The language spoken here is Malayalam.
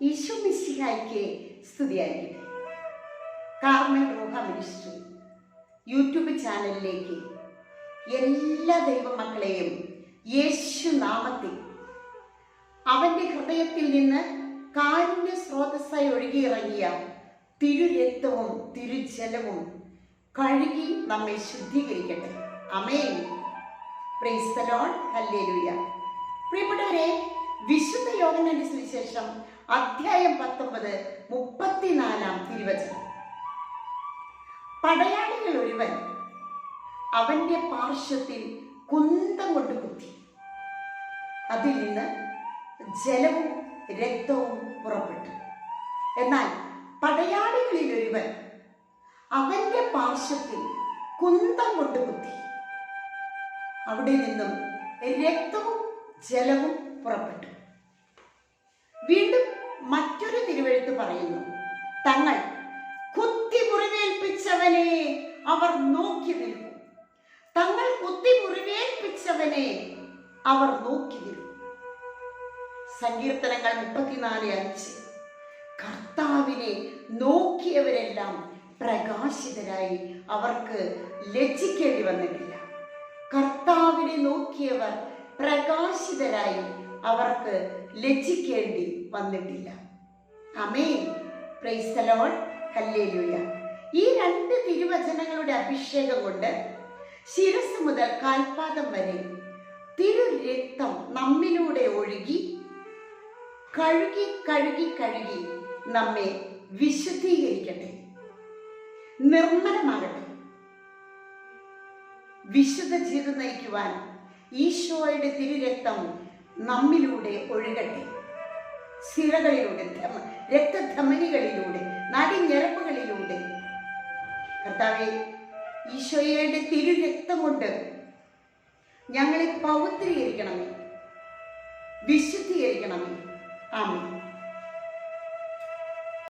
ഈശോ മിശിഹായ്ക്ക് സ്തുതിയായിരിക്കട്ടെ. കാർമൽ റോഹ യൂട്യൂബ് ചാനലിലേക്ക് എല്ലാ ദൈവമക്കളെയും യേശു നാമത്തിൽ അവന്റെ ഹൃദയത്തിൽ നിന്ന് കാരുണ്യ സ്രോതസ്സായി ഒഴുകിയിറങ്ങിയ തിരുരക്തവും തിരുജലവും കഴുകി നമ്മെ ശുദ്ധീകരിക്കട്ടെ. Amen praise the lord hallelujah പ്രിയപ്പെട്ടവരെ വിശുദ്ധ യോഗനന്റെ സുവിശേഷം അധ്യായം പത്തൊമ്പത് മുപ്പത്തിനാലാം തിരുവചനം. പടയാളികൾ ഒരുവൻ അവന്റെ പാർശ്വത്തിൽ കുന്തം കൊണ്ട് കുത്തി. അതിൽ നിന്ന് ജലവും രക്തവും പുറപ്പെട്ടു. എന്നാൽ പടയാളികളിൽ ഒരുവൻ അവന്റെ പാർശ്വത്തിൽ കുന്തം കൊണ്ട് കുത്തി. അവിടെ നിന്നും രക്തവും ജലവും പുറപ്പെട്ടു. വീണ്ടും തങ്ങൾ കുത്തി മുറിവേൽപ്പിച്ചവനെ അവർ നോക്കി നിൽക്കും. തങ്ങൾ കുത്തി മുറിവേൽപ്പിച്ചവനെ അവർ നോക്കി നിൽക്കും. സങ്കീർത്തനങ്ങൾ മുപ്പത്തിനാല് അഞ്ച്. കർത്താവിനെ നോക്കിയവരെല്ലാം പ്രകാശിതരായി അവർക്ക് ലജ്ജിക്കേണ്ടി വന്നിട്ടില്ല. കർത്താവിനെ നോക്കിയവർ പ്രകാശിതരായി അവർക്ക് ലജ്ജിക്കേണ്ടി വന്നിട്ടില്ല. Amen praise the lord hallelujah ഈ രണ്ട് തിരുവചനങ്ങളുടെ അഭിഷേകം കൊണ്ട് ശിരസ് മുതൽ കാൽപാദം വരെ തിരു രക്തം നമ്മിലൂടെ ഒഴുകി കഴുകി കഴുകി കഴുകി നമ്മെ വിശുദ്ധീകരിക്കട്ടെ. നിർമ്മലമാകട്ടെ. വിശുദ്ധ ജീവിതം നയിക്കുവാൻ ഈശോയുടെ തിരുരക്തം നമ്മിലൂടെ ഒഴുകട്ടെ. സിരകളിലൂടെ ധമ- രക്തധമനികളിലൂടെ നടിഞ്ഞരപ്പുകളിലൂടെ കർത്താവെ ഈശോയുടെ തിരുരക്തം കൊണ്ട് ഞങ്ങളെ പൗത്രീകരിക്കണമേ. വിശുദ്ധീകരിക്കണമേ. ആമേ